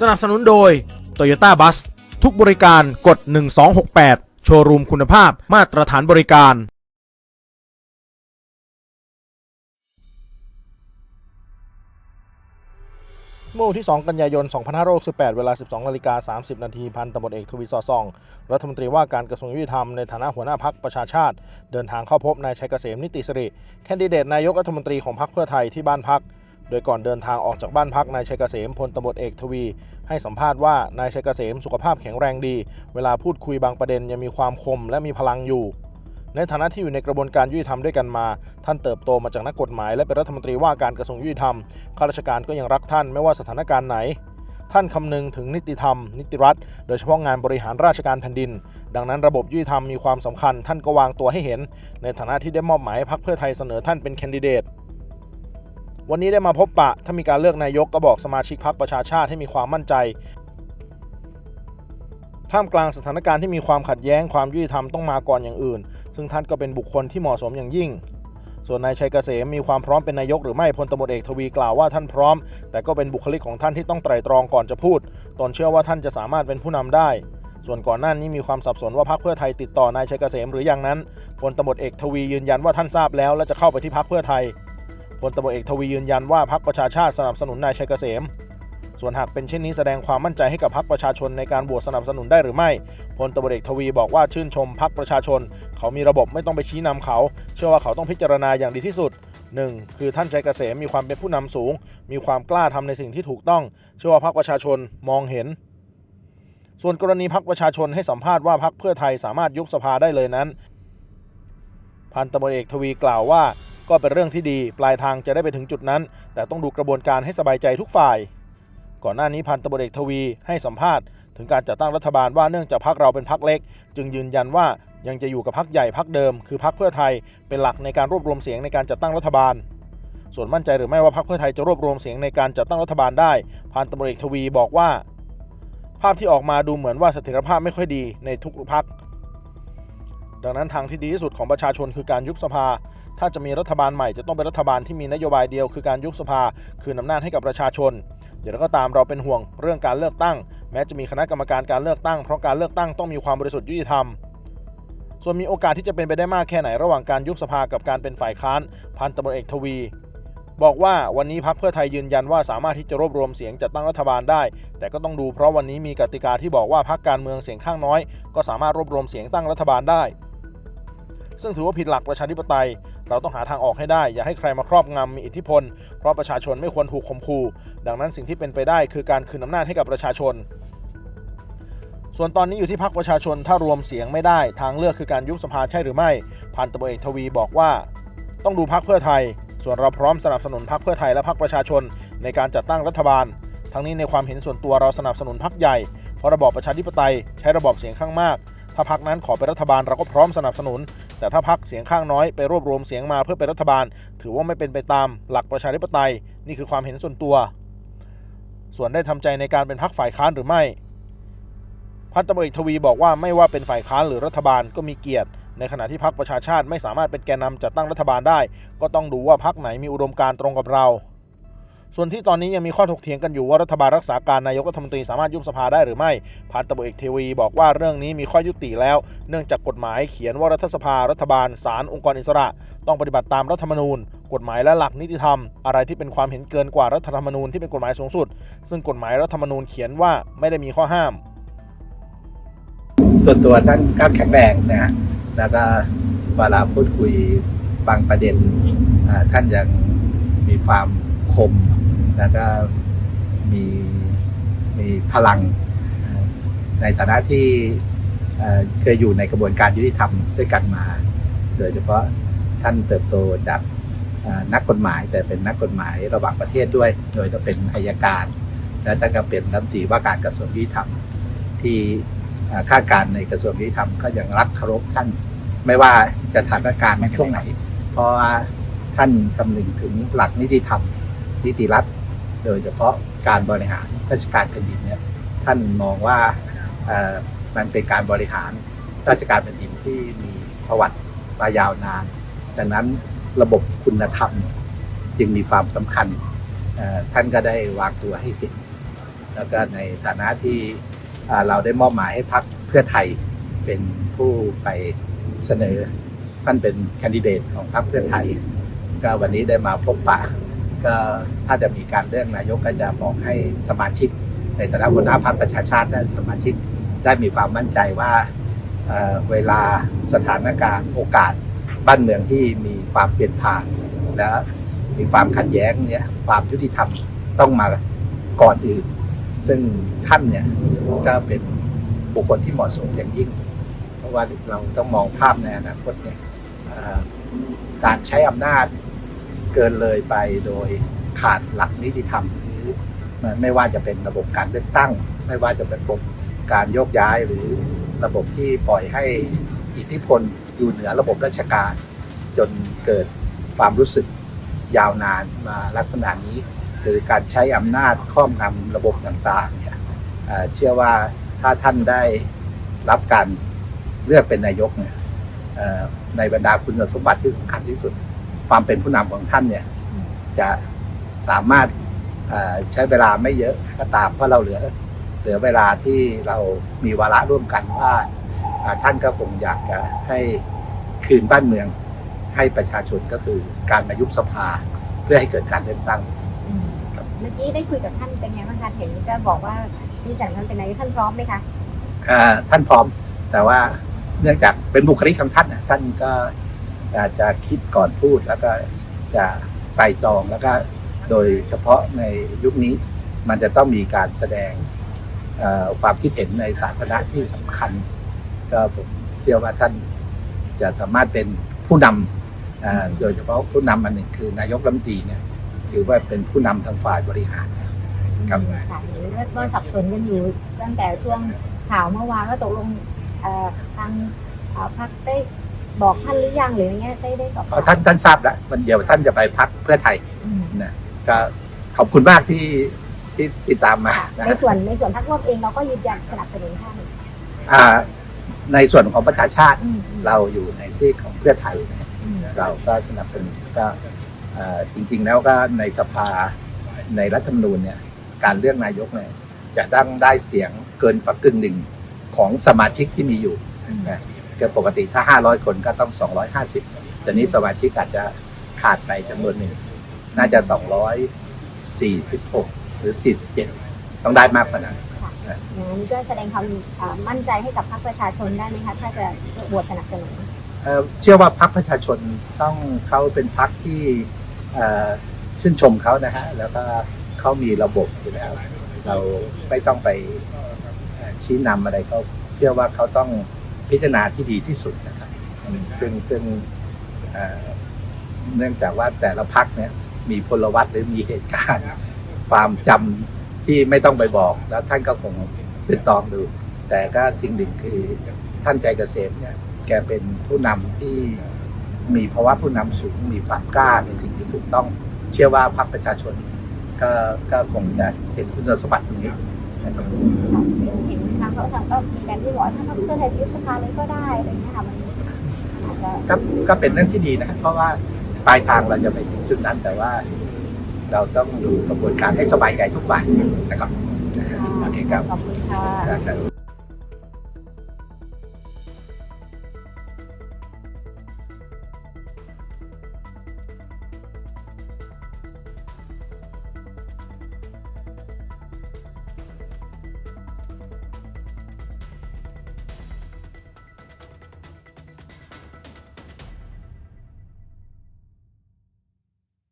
สนับสนุนโดย Toyota Bus ทุกบริการกด 1268 โชว์รูมคุณภาพมาตรฐานบริการ เมื่อวันที่ 2 กันยายน 2568 เวลา 12นาฬิกา30 นาที พันตำรวจเอกทวีสอดส่อง รัฐมนตรีว่าการกระทรวงยุติธรรมในฐานะหัวหน้าพักประชาชาติ เดินทางเข้าพบนายชัยเกษมนิติสิริ แคนดิเดตนายกรัฐมนตรีของพรรคเพื่อไทยที่บ้านพัก โดยก่อนเดินทางออกจากบ้านพักนายชัยเกษมพลตำรวจเอกทวี ให้สัมภาษณ์ว่านายชัยเกษมสุขภาพแข็งแรงดี เวลาพูดคุยบางประเด็นยังมีความคมและมีพลังอยู่ ในฐานะที่อยู่ในกระบวนการยุติธรรมด้วยกันมา ท่านเติบโตมาจากนักกฎหมาย และเป็นรัฐมนตรีว่าการกระทรวงยุติธรรมข้าราชการก็ยังรักท่านไม่ว่าสถานการณ์ไหน ท่านคำนึงถึงนิติธรรม นิติรัฐ โดยเฉพาะงานบริหารราชการแผ่นดิน ดังนั้นระบบยุติธรรมมีความสำคัญ ท่านก็วางตัวให้เห็น ในฐานะที่ได้มอบหมายให้พรรคเพื่อไทยเสนอท่านเป็นแคนดิเดต วันนี้ได้มาพบปะ ถ้ามีการเลือกนายกก็บอกสมาชิกพรรคประชาชาติให้มีความมั่นใจ ท่ามกลางสถานการณ์ที่มีความขัดแย้งความยุติธรรมต้องมาก่อนอย่างอื่น ซึ่งท่านก็เป็นบุคคลที่เหมาะสมอย่างยิ่ง ส่วนนายชัยเกษมมีความพร้อมเป็นนายกหรือไม่พลตำรวจเอกทวีกล่าวว่าท่านพร้อม แต่ก็เป็นบุคลิกของท่านที่ต้องไตร่ตรองก่อนจะพูด ตนเชื่อว่าท่านจะสามารถเป็นผู้นำได้ส่วนก่อนหน้านี้มีความสับสนว่าพรรคเพื่อไทยติดต่อนายชัยเกษมหรือยังนั้นพลตำรวจเอกทวียืนยันว่าท่านทราบแล้วและจะเข้าไปที่พรรคเพื่อไทย พลตำรวจเอกทวียืนยันว่าพรรคประชาชาติสนับสนุนนายชัยเกษม ส่วนหากเป็นเช่นนี้แสดงความมั่นใจให้กับพรรคประชาชนในการโหวตสนับสนุนได้หรือไม่พลตำรวจเอกทวีบอกว่าชื่นชมพรรคประชาชน เขามีระบบไม่ต้องไปชี้นำเขา เชื่อว่าเขาต้องพิจารณาอย่างดีที่สุด 1. คือท่านชัยเกษมมีความเป็นผู้นำสูง มีความกล้าทำในสิ่งที่ถูกต้อง เชื่อว่าพรรคประชาชนมองเห็น ส่วนกรณีพรรคประชาชนให้สัมภาษณ์ว่าพรรคเพื่อไทยสามารถยุบสภาได้เลยนั้น พันตำรวจเอกทวีกล่าวว่า ก็เป็นเรื่องที่ดีปลายทางจะได้ไปถึงจุดนั้น แต่ต้องดูกระบวนการให้สบายใจทุกฝ่าย ก่อนหน้านี้พันตำรวจเอกทวีให้สัมภาษณ์ ถึงการจัดตั้งรัฐบาลว่าเนื่องจากพรรคเราเป็นพรรคเล็ก จึงยืนยันว่ายังจะอยู่กับพรรคใหญ่พรรคเดิม คือพรรคเพื่อไทยเป็นหลักในการรวบรวมเสียงในการจัดตั้งรัฐบาล ส่วนมั่นใจหรือไม่ว่าพรรคเพื่อไทยจะรวบรวมเสียงในการจัดตั้งรัฐบาลได้พันตำรวจเอกทวีบอกว่า ภาพที่ออกมาดูเหมือนว่าเสถียรภาพไม่ค่อยดีในทุกพรรคดังนั้นทางที่ดีที่สุดของประชาชนคือการยุบสภา ถ้าจะมีรัฐบาลใหม่จะต้องเป็นรัฐบาลที่มีนโยบายเดียวคือการยุบสภา คืนอำนาจให้กับประชาชน เดี๋ยวก็ตามเราเป็นห่วงเรื่องการเลือกตั้ง แม้จะมีคณะกรรมการการเลือกตั้งเพราะการเลือกตั้งต้องมีความบริสุทธิ์ยุติธรรมส่วนมีโอกาสที่จะเป็นไปได้มากแค่ไหนระหว่างการยุบสภากับการเป็นฝ่ายค้านพันตำรวจเอกทวี บอกว่าวันนี้พักเพื่อไทยยืนยันว่าสามารถที่จะรวบรวมเสียงจัดตั้งรัฐบาลได้ แต่ก็ต้องดูเพราะวันนี้มีกติกาที่บอกว่าพักการเมืองเสียงข้างน้อย ก็สามารถรวบรวมเสียงตั้งรัฐบาลได้ ซึ่งถือว่าผิดหลักประชาธิปไตย เราต้องหาทางออกให้ได้ อย่าให้ใครมาครอบงำมีอิทธิพล เพราะประชาชนไม่ควรถูกข่มขู่ดังนั้นสิ่งที่เป็นไปได้คือการคืนอำนาจให้กับประชาชน ส่วนตอนนี้อยู่ที่พักประชาชนถ้ารวมเสียงไม่ได้ ทางเลือกคือการยุบสภาใช่หรือไม่พันตำรวจเอกทวีบอกว่า ต้องดูพักเพื่อไทย ส่วนเราพร้อมสนับสนุนพักเพื่อไทยและพักประชาชน ในการจัดตั้งรัฐบาล ทั้งนี้ในความเห็นส่วนตัวเราสนับสนุนพักใหญ่เพราะระบอบประชาธิปไตยใช้ระบอบเสียงข้างมากถ้าพักนั้นขอเป็นรัฐบาลเราก็พร้อมสนับสนุน แต่ถ้าพักเสียงข้างน้อยไปรวบรวมเสียงมาเพื่อเป็นรัฐบาล ถือว่าไม่เป็นไปตามหลักประชาธิปไตย นี่คือความเห็นส่วนตัว ส่วนได้ทำใจในการเป็นพักฝ่ายค้านหรือไม่ พันตำรวจเอกทวีบอกว่าไม่ว่าเป็นฝ่ายค้านหรือรัฐบาลก็มีเกียรติ ในขณะที่พักประชาชาติไม่สามารถเป็นแกนนำจัดตั้งรัฐบาลได้ ก็ต้องดูว่าพักไหนมีอุดมการณ์ตรงกับเรา ส่วนที่ตอนนี้ยังมีข้อถกเถียงกันอยู่ว่ารัฐบาลรักษาการนายกรัฐมนตรีสามารถยุบสภาได้หรือไม่พันตำรวจเอกเทวีบอกว่าเรื่องนี้มีข้อยุติแล้ว เนื่องจากกฎหมายเขียนว่ารัฐสภารัฐบาลศาลองค์กรอิสระ ต้องปฏิบัติตามรัฐธรรมนูญ กฎหมายและหลักนิติธรรม อะไรที่เป็นความเห็นเกินกว่ารัฐธรรมนูญที่เป็นกฎหมายสูงสุด ซึ่งกฎหมายรัฐธรรมนูญเขียนว่าไม่ได้มีข้อห้ามส่วนตัวท่านก็แข็งแรงนะฮะแล้วก็เวลาพูดคุยบางประเด็นท่านยังมีความคม แล้วก็มีมีพลังในฐานะที่เคยอยู่ในกระบวนการยุติธรรมด้วยกันมา โดยเฉพาะท่านเติบโตจากนักกฎหมาย แต่เป็นนักกฎหมายระหว่างประเทศด้วย โดยจะเป็นอายการ และท่านก็เป็นรัฐมนตรีว่าการกระทรวงยุติธรรมที่ข้าราชการในกระทรวงยุติธรรมก็ยังรักเคารพท่านไม่ว่าจะสถานการณ์ในช่วงไหน เพราะว่าท่านคำนึงถึงหลักนิติธรรมนิติรัฐ โดยเฉพาะการบริหารราชการแผ่นดินเนี่ยท่านมองว่ามันเป็นการบริหารราชการแผ่นดินที่มีประวัติมายาวนาน ดังนั้นระบบคุณธรรมจึงมีความสำคัญท่านก็ได้วางตัวให้เห็นแล้วก็ในฐานะที่เราได้มอบหมายให้พักเพื่อไทยเป็นผู้ไปเสนอท่านเป็นแคนดิเดตของพรรคเพื่อไทย ก็วันนี้ได้มาพบปะ ก็ถ้าจะมีการเลือกนายกก็จะบอกให้สมาชิก ในฐานะหัวหน้าพรรคประชาชาติและสมาชิกได้มีความมั่นใจว่าเเวลาสถานการณ์โอกาสบ้านเมืองที่มีความเปลี่ยนผ่าน และมีความขัดแย้งเนี่ยความยุติธรรมต้องมาก่อนอื่น ซึ่งท่านเนี่ยก็เป็นบุคคลที่เหมาะสมอย่างยิ่ง เพราะว่าเราต้องมองภาพในอนาคตเนี่ยการใช้อำนาจ เกินเลยไปโดยขาดหลักนิติธรรมหรือไม่ว่าจะเป็นระบบการเลือกตั้ง ไม่ว่าจะเป็นระบบการโยกย้ายหรือระบบที่ปล่อยให้อิทธิพลอยู่เหนือระบบราชการ จนเกิดความรู้สึกยาวนานมาลักษณะนี้ หรือการใช้อำนาจครอบงำระบบต่างๆเนี่ยเชื่อว่าถ้าท่านได้รับการเลือกเป็นนายกเนี่ยในบรรดาคุณสมบัติที่สำคัญที่สุด ความเป็นผู้นำของท่านเนี่ย จะสามารถเอ่อใช้เวลาไม่เยอะก็ตามเพราะเราเหลือเหลือเวลาที่เรามีวาระร่วมกันว่าอ่าท่านก็คงอยากจะให้คืนบ้านเมืองให้ประชาชนก็คือการมายุบสภาเพื่อให้เกิดการเลือกตั้งอืมเมื่อกี้ได้คุยกับท่านเป็นไงบ้างคะเห็นก็บอกว่ามีสัญญาณเป็นนายกท่านพร้อมไหมคะอ่าท่านพร้อม แต่ว่าเนื่องจากเป็นบุคลิกของท่านน่ะท่านก็ อาจจะคิดก่อนพูดแล้วก็จะไตรตองแล้วก็โดยเฉพาะในยุคนี้มันจะต้องมีการแสดงความคิดเห็นในสาธารณะที่สำคัญ ก็ผมเชื่อว่าท่านจะสามารถเป็นผู้นำอ่าโดยเฉพาะผู้นำอันหนึ่งคือนายกรัฐมนตรีเนี่ยถือว่าเป็นผู้นำทางฝ่ายบริหารครับค่ะเห็นว่าสับสนกันอยู่ตั้งแต่ช่วงข่าวเมื่อวานว่าตกลงทางพรรคได้ บอกท่านหรือยังหรืออย่างเงี้ยได้ได้สอบเพราะท่านท่านทราบแล้ววันเดียวท่านจะไปพักเพื่อไทยอืมนะก็ขอบคุณมากที่ที่ติดตามมาค่ะนะในส่วนในส่วนพรรคร่วมเองเราก็ยืนยันสนับสนุนท่านอ่าในส่วนของประชาชาติอืมอืมเราอยู่ในซีกของเพื่อไทยนะอืมเราก็สนับสนุนก็เอ่อจริง ๆ แล้วก็ในสภาในรัฐธรรมนูญเนี่ยการเลือกนายกเนี่ยจะต้องได้เสียงเกินกว่ากึ่งหนึ่งของสมาชิกที่มีอยู่ อืม นะ ก็ปกติถ้า 500 คนก็ต้อง 250แต่นี้สมาชิกอาจจะขาดไปจำนวนหนึ่ง น่าจะ 246 หรือ 47 ต้องได้มากกว่านั้นงั้นก็แสดงความเอ่อมั่นใจให้กับพรรคประชาชนได้ไหมคะถ้าจะโหวตสนับสนุนเอ่อเชื่อว่าพรรคประชาชนต้องเขาเป็นพรรคที่เอ่อชื่นชมเขานะฮะแล้วก็เขามีระบบอยู่แล้ว เราไม่ต้องไปเอ่อชี้นำอะไรเขาเชื่อว่าเขาต้อง พิจารณาที่ดีที่สุดนะครับ ซึ่งซึ่งเนื่องจากว่าแต่ละพรรคเนี่ย มีพลวัตหรือมีเหตุการณ์ความจำที่ไม่ต้องไปบอก แล้วท่านก็คงติดตองดู แต่ก็สิ่งหนึ่งคือท่านใจเกษมเนี่ย แกเป็นผู้นำที่มีภาวะผู้นำสูง มีความกล้าในสิ่งที่ถูกต้อง เชื่อว่าพรรคประชาชน ก็ก็คงจะเห็นคุณสมบัติตรงนี้นะครับ เห็นทางพระประชาชนก็มีการที่บอกว่าถ้าพรรคเพื่อไทยยุบสภาเลยก็ได้อะไรเงี้ยค่ะมันอาจจะก็ก็เป็นเรื่องที่ดีนะครับเพราะว่าปลายทางเราจะไปถึงจุดนั้นแต่ว่า เราต้องดูกระบวนการให้สบายใจทุกฝ่ายนะครับโอเคครับขอบคุณค่ะ ครับ